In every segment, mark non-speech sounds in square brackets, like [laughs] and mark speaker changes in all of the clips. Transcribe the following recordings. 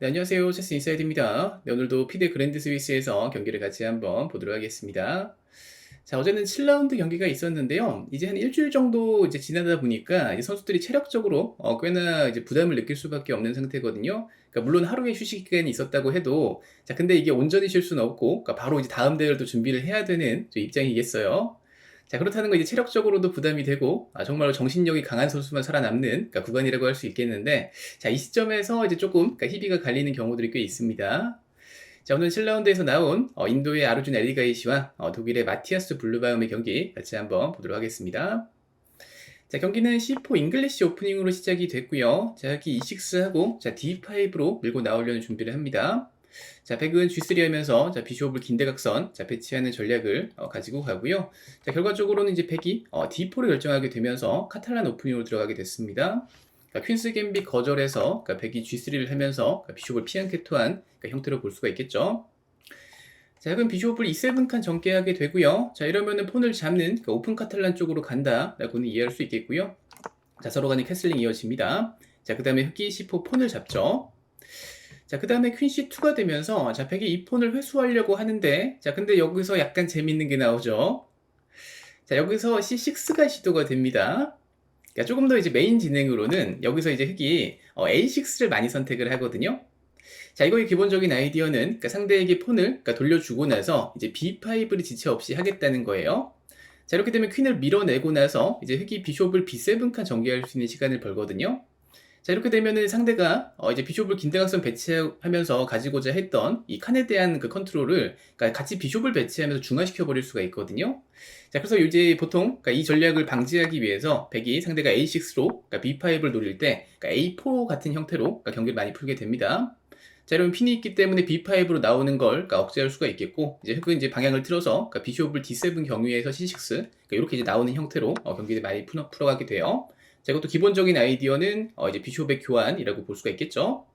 Speaker 1: 네, 안녕하세요. 체스 인사이드입니다. 네, 오늘도 피드 그랜드 스위스에서 경기를 같이 한번 보도록 하겠습니다. 자, 어제는 7라운드 경기가 있었는데요. 이제 한 일주일 정도 이제 지나다 보니까 이 선수들이 체력적으로 어, 꽤나 이제 부담을 느낄 수밖에 없는 상태거든요. 그러니까 물론 하루의 휴식 기간이 있었다고 해도 자, 근데 이게 온전히 쉴 수는 없고 그러니까 바로 이제 다음 대회를 또 준비를 해야 되는 저 입장이겠어요. 자, 그렇다는 건 이제 체력적으로도 부담이 되고, 아, 정말로 정신력이 강한 선수만 살아남는 그러니까 구간이라고 할 수 있겠는데, 자, 이 시점에서 이제 조금 그러니까 희비가 갈리는 경우들이 꽤 있습니다. 자, 오늘 7라운드에서 나온 어, 인도의 아르준 엘리가이시와 어, 독일의 마티아스 블루바움의 경기 같이 한번 보도록 하겠습니다. 자, 경기는 C4 잉글리시 오프닝으로 시작이 됐고요. 자, 여기 E6하고 자, D5로 밀고 나오려는 준비를 합니다. 자, 백은 G3 하면서 자, 비숍을 긴대각선 자, 배치하는 전략을 어, 가지고 가고요. 자, 결과적으로는 이제 백이 어, D4를 결정하게 되면서 카탈란 오프닝으로 들어가게 됐습니다. 그러니까 퀸스 갬빗 거절해서 그러니까 백이 G3를 하면서 그러니까 비숍을 피한케토한 그러니까 형태로 볼 수가 있겠죠. 자, 그럼 비숍을 E7 칸 전개하게 되고요. 자, 이러면은 폰을 잡는 그러니까 오픈 카탈란 쪽으로 간다라고는 이해할 수 있겠고요. 자, 서로 간의 캐슬링 이어집니다. 자, 그 다음에 흑기 C4 폰을 잡죠. 자, 그 다음에 퀸 C2가 되면서, 자, 백이 이 폰을 회수하려고 하는데, 자, 근데 여기서 약간 재밌는 게 나오죠. 자, 여기서 C6가 시도가 됩니다. 그러니까 조금 더 이제 메인 진행으로는 여기서 이제 흑이 어, A6를 많이 선택을 하거든요. 자, 이거의 기본적인 아이디어는 그러니까 상대에게 폰을 그러니까 돌려주고 나서 이제 B5를 지체 없이 하겠다는 거예요. 자, 이렇게 되면 퀸을 밀어내고 나서 이제 흑이 비숍을 B7 칸 전개할 수 있는 시간을 벌거든요. 자, 이렇게 되면은 상대가 어 이제 비숍을 긴대각선 배치하면서 가지고자 했던 이 칸에 대한 그 컨트롤을 그러니까 같이 비숍을 배치하면서 중화시켜 버릴 수가 있거든요. 자, 그래서 이제 보통 그러니까 이 전략을 방지하기 위해서 백이 상대가 A6로 그러니까 B5를 노릴 때 그러니까 A4 같은 형태로 그러니까 경기를 많이 풀게 됩니다. 자, 여러분 핀이 있기 때문에 B5로 나오는 걸 그러니까 억제할 수가 있겠고 이제 흑은 이제 방향을 틀어서 그러니까 비숍을 D7 경유해서 C6 그러니까 이렇게 이제 나오는 형태로 어, 경기를 많이 풀어, 풀어가게 돼요. 자, 이것도 기본적인 아이디어는 어, 이제 비숍의 교환이라고 볼 수가 있겠죠.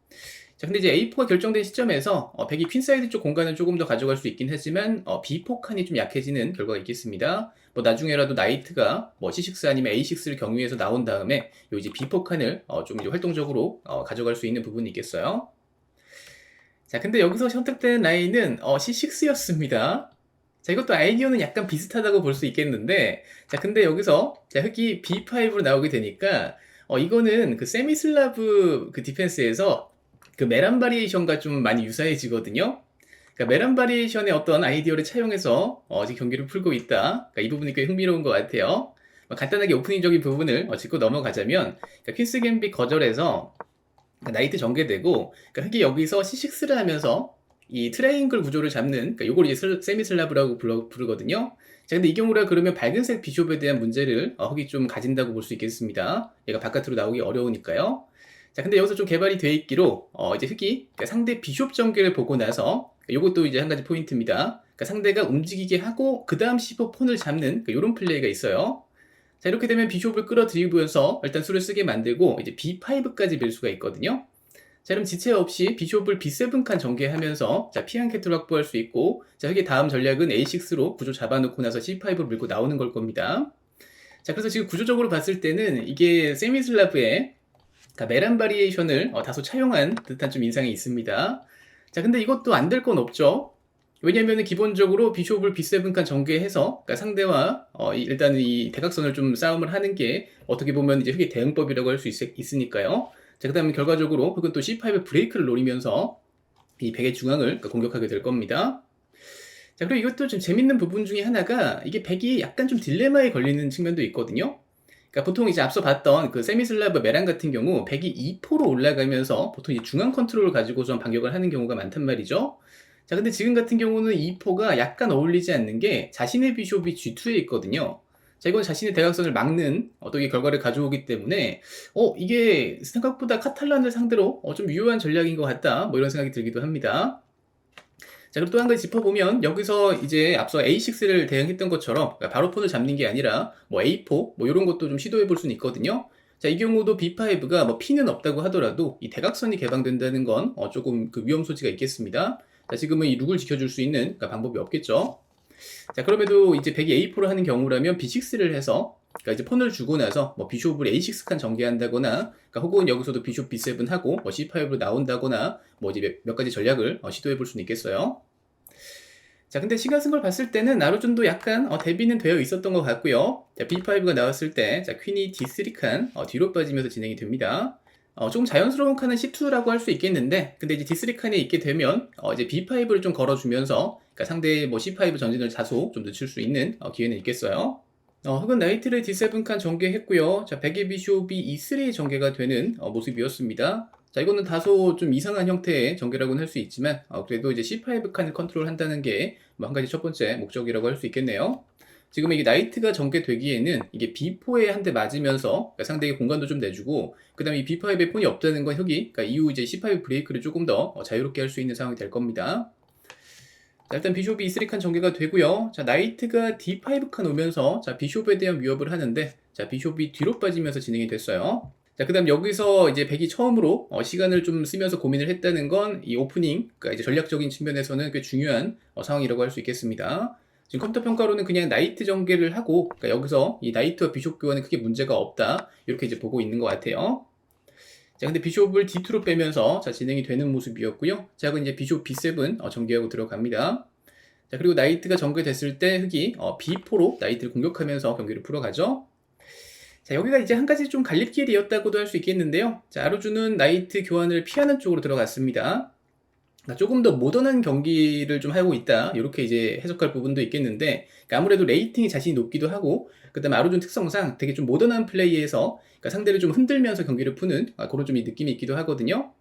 Speaker 1: 자, 근데 이제 A4가 결정된 시점에서 어, 백이 퀸사이드 쪽 공간을 조금 더 가져갈 수 있긴 하지만 어, B4 칸이 좀 약해지는 결과가 있겠습니다. 뭐 나중에라도 나이트가 뭐 C6 아니면 A6를 경유해서 나온 다음에 요 이제 B4 칸을 어, 좀 이제 활동적으로 어, 가져갈 수 있는 부분이 있겠어요. 자, 근데 여기서 선택된 라인은 어, C6였습니다. 자, 이것도 아이디어는 약간 비슷하다고 볼 수 있겠는데, 자, 근데 여기서, 자, 흑이 B5로 나오게 되니까, 어, 이거는 그 세미슬라브 그 디펜스에서 그 메란 바리에이션과 좀 많이 유사해지거든요. 그러니까 메란 바리에이션의 어떤 아이디어를 차용해서 어, 지금 경기를 풀고 있다. 그러니까 이 부분이 꽤 흥미로운 것 같아요. 어, 간단하게 오프닝적인 부분을 어, 짚고 넘어가자면, 그러니까 퀸스 갬빗 거절해서 나이트 전개되고, 그러니까 흑이 여기서 C6를 하면서 이 트라이앵글 구조를 잡는 그러니까 요걸 이제 세미 슬라브라고 불러, 부르거든요. 자, 근데 이 경우라 그러면 밝은색 비숍에 대한 문제를 어, 흑이 좀 가진다고 볼 수 있겠습니다. 얘가 바깥으로 나오기 어려우니까요. 자, 근데 여기서 좀 개발이 돼 있기로 어, 이제 흑이 그러니까 상대 비숍 전개를 보고 나서 그러니까 요것도 이제 한 가지 포인트입니다. 그러니까 상대가 움직이게 하고 그 다음 C4 폰을 잡는 그러니까 이런 플레이가 있어요. 자, 이렇게 되면 비숍을 끌어들이면서 일단 수를 쓰게 만들고 이제 B5까지 밀 수가 있거든요. 자, 그럼 지체 없이 비숍을 B7 칸 전개하면서 자, 피한 캐트를 확보할 수 있고 자, 흑의 다음 전략은 A6로 구조 잡아놓고 나서 C5로 밀고 나오는 걸 겁니다. 자, 그래서 지금 구조적으로 봤을 때는 이게 세미슬라브의 메란 바리에이션을 어, 다소 차용한 듯한 좀 인상이 있습니다. 자, 근데 이것도 안 될 건 없죠. 왜냐면은 기본적으로 비숍을 B7 칸 전개해서 그러니까 상대와 어, 이- 일단은 이 대각선을 좀 싸움을 하는 게 어떻게 보면 이제 흑의 대응법이라고 할 수 있으니까요. 자, 그 다음에 결과적으로 혹은 또 C5의 브레이크를 노리면서 이 백의 중앙을 그러니까 공격하게 될 겁니다. 자, 그리고 이것도 좀 재밌는 부분 중에 하나가 이게 백이 약간 좀 딜레마에 걸리는 측면도 있거든요. 그러니까 보통 이제 앞서 봤던 그 세미슬라브 메란 같은 경우 백이 2포로 올라가면서 보통 이 중앙 컨트롤을 가지고 좀 반격을 하는 경우가 많단 말이죠. 자, 근데 지금 같은 경우는 2포가 약간 어울리지 않는 게 자신의 비숍이 G2에 있거든요. 자, 이건 자신의 대각선을 막는 어떤 게 결과를 가져오기 때문에, 어, 이게 생각보다 카탈란을 상대로 어, 좀 유효한 전략인 것 같다. 뭐 이런 생각이 들기도 합니다. 자, 그리고 또 한 가지 짚어보면, 여기서 이제 앞서 A6를 대응했던 것처럼, 그러니까 바로 폰을 잡는 게 아니라, 뭐 A4, 뭐 이런 것도 좀 시도해 볼 수는 있거든요. 자, 이 경우도 B5가 뭐 P는 없다고 하더라도, 이 대각선이 개방된다는 건 어, 조금 그 위험 소지가 있겠습니다. 자, 지금은 이 룩을 지켜줄 수 있는 그러니까 방법이 없겠죠. 자, 그럼에도 이제 백이 A4를 하는 경우라면 B6를 해서 그러니까 이제 폰을 주고 나서 뭐 비숍을 A6 칸 전개한다거나 그러니까 혹은 여기서도 비숍 B7 하고 뭐 C5로 나온다거나 뭐 이제 몇, 몇 가지 전략을 어, 시도해 볼 수는 있겠어요. 자, 근데 시간 쓴 걸 봤을 때는 나루준도 약간 어, 대비는 되어 있었던 것 같고요. 자, B5가 나왔을 때, 자, 퀸이 D3 칸 어, 뒤로 빠지면서 진행이 됩니다. 어, 조금 자연스러운 칸은 C2라고 할 수 있겠는데, 근데 이제 D3 칸에 있게 되면 어, 이제 B5를 좀 걸어주면서, 그러니까 상대의 뭐 C5 전진을 다소 좀 늦출 수 있는 어, 기회는 있겠어요. 어, 흑은 나이트를 D7 칸 전개했고요. 자, 백의 비숍이 E3에 전개가 되는 어, 모습이었습니다. 자, 이거는 다소 좀 이상한 형태의 전개라고는 할 수 있지만, 어, 그래도 이제 C5 칸을 컨트롤 한다는 게, 뭐 한 가지 첫 번째 목적이라고 할 수 있겠네요. 지금 이게 나이트가 전개되기에는 이게 B4에 한 대 맞으면서 그러니까 상대에게 공간도 좀 내주고, 그 다음에 이 B5에 폰이 없다는 건 흑이, 그러니까 이후 이제 C5 브레이크를 조금 더 어, 자유롭게 할 수 있는 상황이 될 겁니다. 자, 일단 비숍이 E3 칸 전개가 되고요. 자, 나이트가 D5 칸 오면서, 자, 비숍에 대한 위협을 하는데, 자, 비숍이 뒤로 빠지면서 진행이 됐어요. 자, 그 다음 여기서 이제 백이 처음으로 어, 시간을 좀 쓰면서 고민을 했다는 건 이 오프닝, 그러니까 이제 전략적인 측면에서는 꽤 중요한 어, 상황이라고 할 수 있겠습니다. 지금 컴퓨터 평가로는 그냥 나이트 전개를 하고, 그러니까 여기서 이 나이트와 비숍 교환은 크게 문제가 없다. 이렇게 이제 보고 있는 것 같아요. 자, 근데 비숍을 D2로 빼면서 자, 진행이 되는 모습이었고요. 자, 그럼 이제 비숍 B7 어, 전개하고 들어갑니다. 자, 그리고 나이트가 전개됐을 때 흑이 어, B4로 나이트를 공격하면서 경기를 풀어가죠. 자, 여기가 이제 한 가지 좀 갈림길이었다고도 할 수 있겠는데요. 자, 아루주는 나이트 교환을 피하는 쪽으로 들어갔습니다. 그러니까 조금 더 모던한 경기를 좀 하고 있다. 이렇게 이제 해석할 부분도 있겠는데, 그러니까 아무래도 레이팅이 자신이 높기도 하고, 그 다음에 아루준 특성상 되게 좀 모던한 플레이에서 그러니까 상대를 좀 흔들면서 경기를 푸는 아, 그런 좀 느낌이 있기도 하거든요.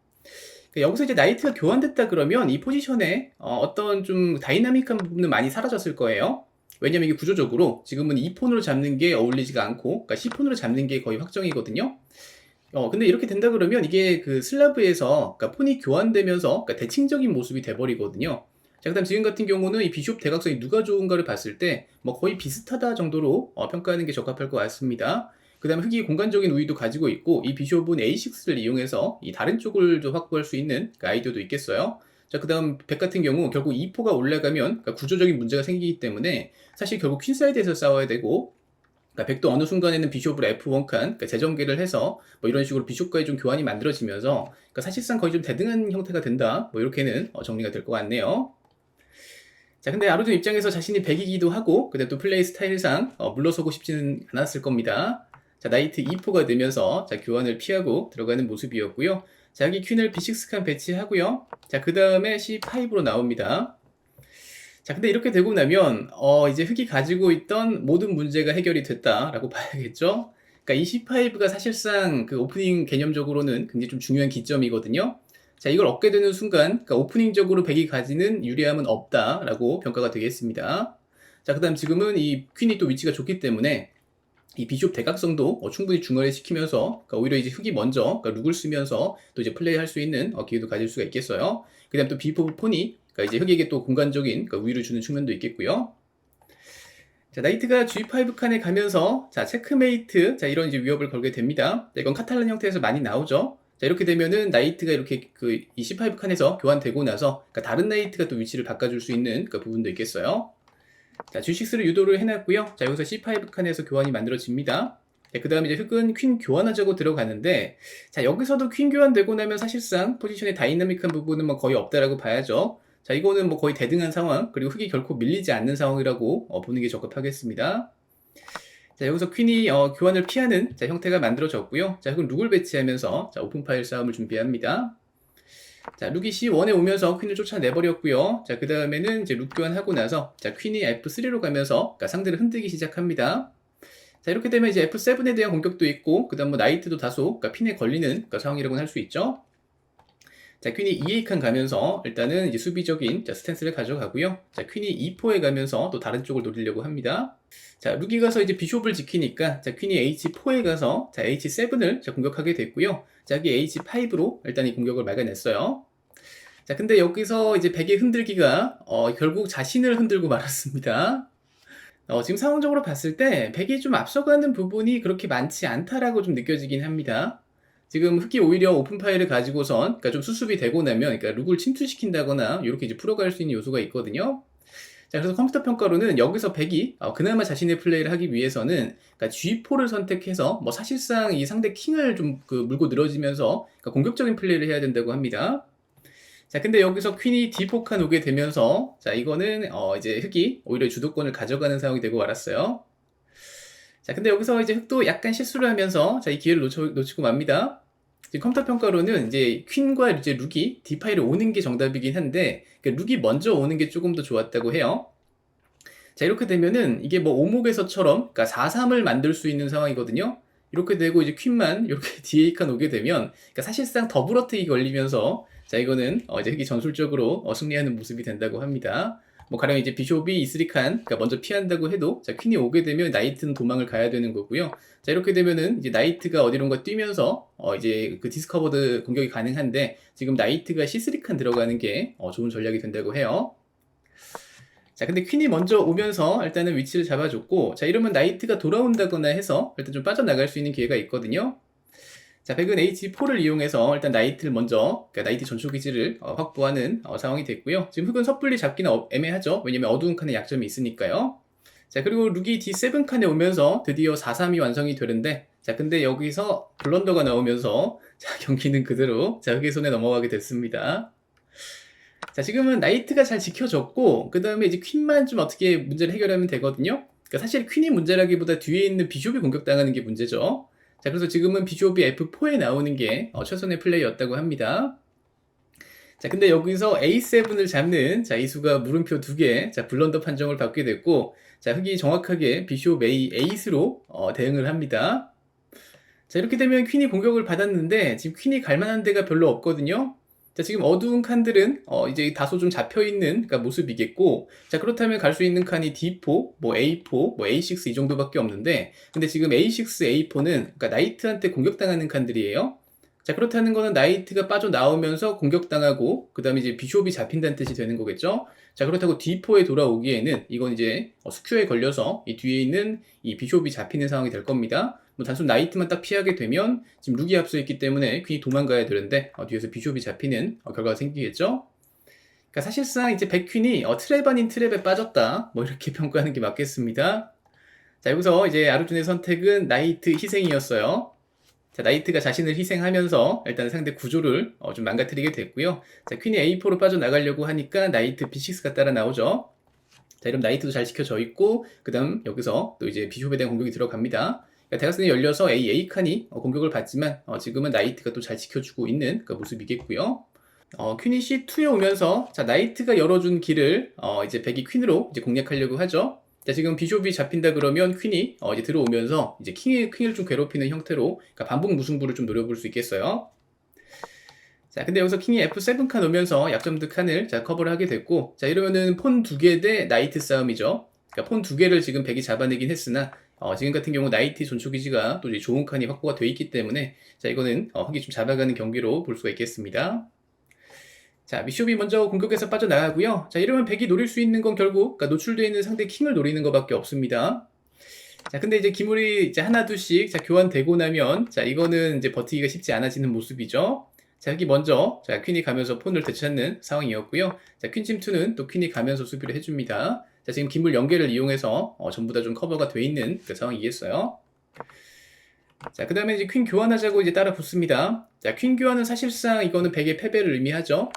Speaker 1: 그러니까 여기서 이제 나이트가 교환됐다 그러면 이 포지션에 어, 떤좀 다이나믹한 부분은 많이 사라졌을 거예요. 왜냐면 이게 구조적으로 지금은 이 폰으로 잡는 게 어울리지가 않고, 그러니까 C 폰으로 잡는 게 거의 확정이거든요. 어, 근데 이렇게 된다 그러면 이게 그 슬라브에서, 그러니까 폰이 교환되면서, 그러니까 대칭적인 모습이 돼버리거든요. 자, 그 다음 지금 같은 경우는 이 비숍 대각선이 누가 좋은가를 봤을 때, 뭐 거의 비슷하다 정도로 어, 평가하는 게 적합할 것 같습니다. 그 다음에 흑이 공간적인 우위도 가지고 있고, 이 비숍은 A6를 이용해서 이 다른 쪽을 좀 확보할 수 있는 그 아이디어도 있겠어요. 자, 그 다음 백 같은 경우 결국 2포가 올라가면 그러니까 구조적인 문제가 생기기 때문에 사실 결국 퀸사이드에서 싸워야 되고 그러니까 백도 어느 순간에는 비숍을 F1 칸, 그러니까 재전개를 해서 뭐 이런 식으로 비숍과의 좀 교환이 만들어지면서 그러니까 사실상 거의 좀 대등한 형태가 된다. 뭐 이렇게는 어, 정리가 될 것 같네요. 자, 근데 아루준 입장에서 자신이 백이기도 하고, 근데 또 플레이 스타일상 어, 물러서고 싶지는 않았을 겁니다. 자, 나이트 2포가 되면서 자, 교환을 피하고 들어가는 모습이었고요. 자, 여기 퀸을 B6 칸 배치하고요. 자, 그 다음에 C5로 나옵니다. 자, 근데 이렇게 되고 나면, 어, 이제 흑이 가지고 있던 모든 문제가 해결이 됐다라고 [laughs] 봐야겠죠? 그러니까 이 C5가 사실상 그 오프닝 개념적으로는 굉장히 좀 중요한 기점이거든요. 자, 이걸 얻게 되는 순간, 그러니까 오프닝적으로 백이 가지는 유리함은 없다라고 평가가 되겠습니다. 자, 그 다음 지금은 이 퀸이 또 위치가 좋기 때문에 이 비숍 대각성도 어, 충분히 중화시키면서 그러니까 오히려 이제 흑이 먼저 그러니까 룩을 쓰면서 또 이제 플레이할 수 있는 어, 기회도 가질 수가 있겠어요. 그다음 또 비포 폰이 그러니까 이제 흑에게 또 공간적인 그러니까 우위를 주는 측면도 있겠고요. 자, 나이트가 G5 칸에 가면서 자, 체크메이트 자, 이런 이제 위협을 걸게 됩니다. 자, 이건 카탈란 형태에서 많이 나오죠. 자, 이렇게 되면은 나이트가 이렇게 그 이 C5 칸에서 교환되고 나서 그러니까 다른 나이트가 또 위치를 바꿔줄 수 있는 그 부분도 있겠어요. 자, G6를 유도를 해놨고요. 자, 여기서 C5 칸에서 교환이 만들어집니다. 네, 그 다음에 이제 흑은 퀸 교환하자고 들어가는데, 자, 여기서도 퀸 교환되고 나면 사실상 포지션의 다이나믹한 부분은 뭐 거의 없다라고 봐야죠. 자, 이거는 뭐 거의 대등한 상황, 그리고 흑이 결코 밀리지 않는 상황이라고 어, 보는 게 적합하겠습니다. 자, 여기서 퀸이 어, 교환을 피하는 자, 형태가 만들어졌고요. 자, 흑은 룩을 배치하면서 자, 오픈 파일 싸움을 준비합니다. 자, 룩이 C1에 오면서 퀸을 쫓아내버렸고요. 자, 그 다음에는 이제 룩 교환하고 나서 자, 퀸이 F3로 가면서 그러니까 상대를 흔들기 시작합니다. 자, 이렇게 되면 이제 F7에 대한 공격도 있고, 그 다음 뭐 나이트도 다소 그러니까 핀에 걸리는 그러니까 상황이라고는 할수 있죠. 자, 퀸이 2A 칸 가면서 일단은 이제 수비적인 자, 스탠스를 가져가고요. 자, 퀸이 2포에 가면서 또 다른 쪽을 노리려고 합니다. 자, 룩이 가서 이제 비숍을 지키니까 자, 퀸이 H4에 가서 자, H7을 자, 공격하게 됐고요. 자, 여기 H5로 일단 이 공격을 막아냈어요. 자, 근데 여기서 이제 백의 흔들기가 어, 결국 자신을 흔들고 말았습니다. 어, 지금 상황적으로 봤을 때 백이 좀 앞서가는 부분이 그렇게 많지 않다라고 좀 느껴지긴 합니다. 지금 흑이 오히려 오픈 파일을 가지고선 그러니까 좀 수습이 되고 나면 그러니까 룩을 침투시킨다거나 이렇게 이제 풀어갈 수 있는 요소가 있거든요. 자, 그래서 컴퓨터 평가로는 여기서 백이 어, 그나마 자신의 플레이를 하기 위해서는 그러니까 G4를 선택해서 뭐 사실상 이 상대 킹을 좀 그 물고 늘어지면서 그러니까 공격적인 플레이를 해야 된다고 합니다. 자, 근데 여기서 퀸이 D4 칸 오게 되면서 자, 이거는 어, 이제 흑이 오히려 주도권을 가져가는 상황이 되고 말았어요. 자, 근데 여기서 이제 흑도 약간 실수를 하면서 자, 이 기회를 놓쳐, 놓치고 맙니다. 컴퓨터 평가로는 이제 퀸과 이제 룩이 D5를 오는 게 정답이긴 한데 그 룩이 먼저 오는 게 조금 더 좋았다고 해요. 자, 이렇게 되면은 이게 뭐 오목에서처럼 그러니까 4-3을 만들 수 있는 상황이거든요. 이렇게 되고 이제 퀸만 [laughs] 이렇게 D8 칸 오게 되면 그러니까 사실상 더블 어택이 걸리면서 자, 이거는 어, 이제 흑이 전술적으로 어, 승리하는 모습이 된다고 합니다. 뭐 가령 이제 비숍이 E3칸 그러니까 먼저 피한다고 해도 자, 퀸이 오게 되면 나이트는 도망을 가야 되는 거고요. 자, 이렇게 되면은 이제 나이트가 어디론가 뛰면서 어, 이제 그 디스커버드 공격이 가능한데 지금 나이트가 C3칸 들어가는 게 어, 좋은 전략이 된다고 해요. 자, 근데 퀸이 먼저 오면서 일단은 위치를 잡아줬고, 자, 이러면 나이트가 돌아온다거나 해서 일단 좀 빠져나갈 수 있는 기회가 있거든요. 자, 백은 H4를 이용해서 일단 나이트를 먼저, 그러니까 나이트 전초 기지를 어, 확보하는 어, 상황이 됐고요. 지금 흑은 섣불리 잡기는 어- 애매하죠. 왜냐면 어두운 칸에 약점이 있으니까요. 자, 그리고 룩이 D7 칸에 오면서 드디어 4-3이 완성이 되는데, 자, 근데 여기서 블런더가 나오면서, 자, [laughs] 경기는 그대로, 자, 흑의 손에 넘어가게 됐습니다. 자, 지금은 나이트가 잘 지켜졌고, 그 다음에 이제 퀸만 좀 어떻게 문제를 해결하면 되거든요. 그러니까 사실 퀸이 문제라기보다 뒤에 있는 비숍이 공격당하는 게 문제죠. 자, 그래서 지금은 비숍이 F4에 나오는 게 어, 최선의 플레이였다고 합니다. 자, 근데 여기서 A7을 잡는, 자, 이수가 물음표 두 개, 자, 블런더 판정을 받게 됐고, 자, 흑이 정확하게 비숍 A, 에이스로 어, 대응을 합니다. 자, 이렇게 되면 퀸이 공격을 받았는데, 지금 퀸이 갈 만한 데가 별로 없거든요. 자, 지금 어두운 칸들은 어, 이제 다소 좀 잡혀 있는 그러니까 모습이겠고, 자 그렇다면 갈 수 있는 칸이 D4, 뭐 A4, 뭐 A6 이 정도밖에 없는데, 근데 지금 A6, A4는 그러니까 나이트한테 공격당하는 칸들이에요. 자 그렇다는 거는 나이트가 빠져 나오면서 공격당하고, 그 다음에 이제 비숍이 잡힌다는 뜻이 되는 거겠죠. 자 그렇다고 D4에 돌아오기에는 이건 이제 어, 스큐에 걸려서 이 뒤에 있는 이 비숍이 잡히는 상황이 될 겁니다. 뭐 단순 나이트만 딱 피하게 되면 지금 룩이 앞서 있기 때문에 퀸이 도망가야 되는데 어, 뒤에서 비숍이 잡히는 어, 결과가 생기겠죠. 그러니까 사실상 이제 백퀸이 어, 트랩 아닌 트랩에 빠졌다 뭐 이렇게 [laughs] 평가하는 게 맞겠습니다. 자 여기서 이제 아르준의 선택은 나이트 희생이었어요. 자 나이트가 자신을 희생하면서 일단 상대 구조를 어, 좀 망가뜨리게 됐고요. 자 퀸이 A4로 빠져나가려고 하니까 나이트 B6가 따라 나오죠. 자 이러면 나이트도 잘 지켜져 있고 그 다음 여기서 또 이제 비숍에 대한 공격이 들어갑니다. 그러니까 대각선이 열려서 A, A칸이 어, 공격을 받지만 어, 지금은 나이트가 또 잘 지켜주고 있는 그 모습이겠고요. 어, 퀸이 C2에 오면서 자 나이트가 열어준 길을 어, 이제 백이 퀸으로 이제 공략하려고 하죠. 자 지금 비숍이 잡힌다 그러면 퀸이 어, 이제 들어오면서 이제 킹이 퀸을 좀 괴롭히는 형태로 그러니까 반복 무승부를 좀 노려볼 수 있겠어요. 자 근데 여기서 킹이 F7 칸 오면서 약점드 칸을 자 커버를 하게 됐고 자 이러면은 폰 두 개 대 나이트 싸움이죠. 그러니까 폰 두 개를 지금 백이 잡아내긴 했으나 어, 지금 같은 경우 나이트 전초기지가 또 이제 좋은 칸이 확보가 돼 있기 때문에 자 이거는 어, 흑이 좀 잡아가는 경기로 볼 수가 있겠습니다. 자 비숍이 먼저 공격에서 빠져나가고요. 자 이러면 백이 노릴 수 있는 건 결국 그러니까 노출되어 있는 상대 킹을 노리는 것밖에 없습니다. 자 근데 이제 기물이 이제 하나 둘씩 자 교환되고 나면 자 이거는 이제 버티기가 쉽지 않아지는 모습이죠. 자 여기 먼저 자 퀸이 가면서 폰을 되찾는 상황이었고요. 자 퀸짐2는 또 퀸이 가면서 수비를 해 줍니다. 자 지금 기물 연계를 이용해서 어, 전부 다 좀 커버가 돼 있는 그 상황이겠어요. 자, 그 다음에 이제 퀸 교환하자고 이제 따라 붙습니다. 자, 퀸 교환은 사실상 이거는 백의 패배를 의미하죠.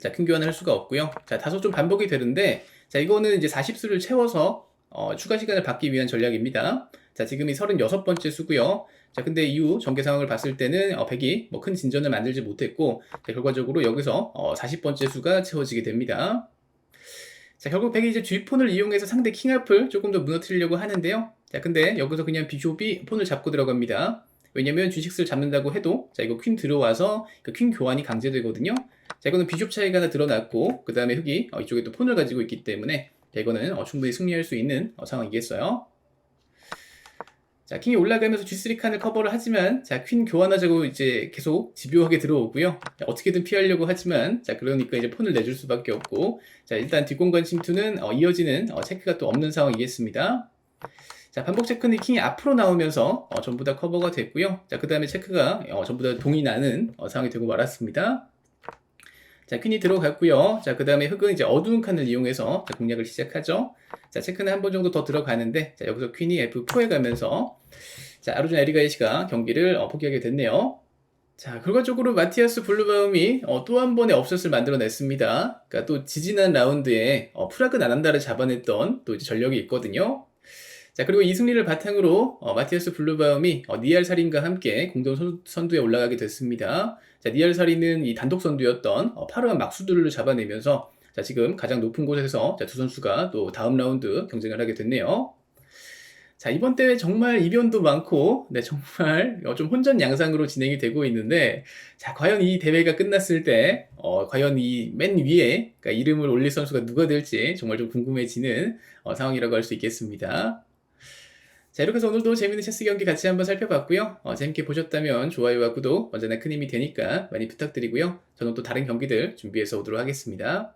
Speaker 1: 자, 퀸 교환을 할 수가 없고요. 자, 다소 좀 반복이 되는데, 자, 이거는 이제 40수를 채워서 어, 추가 시간을 받기 위한 전략입니다. 자, 지금이 36번째 수고요. 자, 근데 이후 전개 상황을 봤을 때는 어, 백이 뭐 큰 진전을 만들지 못했고, 자, 결과적으로 여기서 어, 40번째 수가 채워지게 됩니다. 자, 결국 백이 이제 G폰을 이용해서 상대 킹 앞을 조금 더 무너뜨리려고 하는데요. 자, 근데 여기서 그냥 비숍이 폰을 잡고 들어갑니다. 왜냐면 G6를 잡는다고 해도, 자, 이거 퀸 들어와서 그 퀸 교환이 강제되거든요. 자, 이거는 비숍 차이가 하나 드러났고, 그 다음에 흑이 어, 이쪽에 또 폰을 가지고 있기 때문에, 자, 이거는 어, 충분히 승리할 수 있는 어, 상황이겠어요. 자, 킹이 올라가면서 G3 칸을 커버를 하지만, 자, 퀸 교환하자고 이제 계속 집요하게 들어오고요. 자, 어떻게든 피하려고 하지만, 자, 그러니까 이제 폰을 내줄 수밖에 없고, 자, 일단 뒷공간 침투는 어, 이어지는 어, 체크가 또 없는 상황이겠습니다. 자, 반복 체크는 킹이 앞으로 나오면서 어, 전부 다 커버가 됐고요. 자, 그 다음에 체크가 어, 전부 다 동이 나는 어, 상황이 되고 말았습니다. 자, 퀸이 들어갔고요. 자, 그 다음에 흑은 이제 어두운 칸을 이용해서 자, 공략을 시작하죠. 자, 체크는 한 번 정도 더 들어가는데, 자, 여기서 퀸이 F4에 가면서, 자, 아루준 에리가이시가 경기를 어, 포기하게 됐네요. 자, 결과적으로 마티아스 블루바움이 어, 또 한 번의 업셋을 만들어냈습니다. 그러니까 또 지지난 라운드에 어, 프라그 나난다를 잡아냈던 또 이제 전력이 있거든요. 자, 그리고 이 승리를 바탕으로 어, 마티아스 블루바움이 어, 니알 살인과 함께 공동 선- 선두에 올라가게 됐습니다. 자, 니알 살인은 이 단독 선두였던 어, 파르와 막수들을 잡아내면서 자, 지금 가장 높은 곳에서 자, 두 선수가 또 다음 라운드 경쟁을 하게 됐네요. 자, 이번 대회 정말 이변도 많고, 네, 정말 어, 좀 혼전 양상으로 진행이 되고 있는데, 자, 과연 이 대회가 끝났을 때, 어, 과연 이 맨 위에, 그러니까 이름을 올릴 선수가 누가 될지 정말 좀 궁금해지는 어, 상황이라고 할 수 있겠습니다. 자, 이렇게 해서 오늘도 재밌는 체스 경기 같이 한번 살펴봤고요. 어, 재밌게 보셨다면 좋아요와 구독 언제나 큰 힘이 되니까 많이 부탁드리고요. 저는 또 다른 경기들 준비해서 오도록 하겠습니다.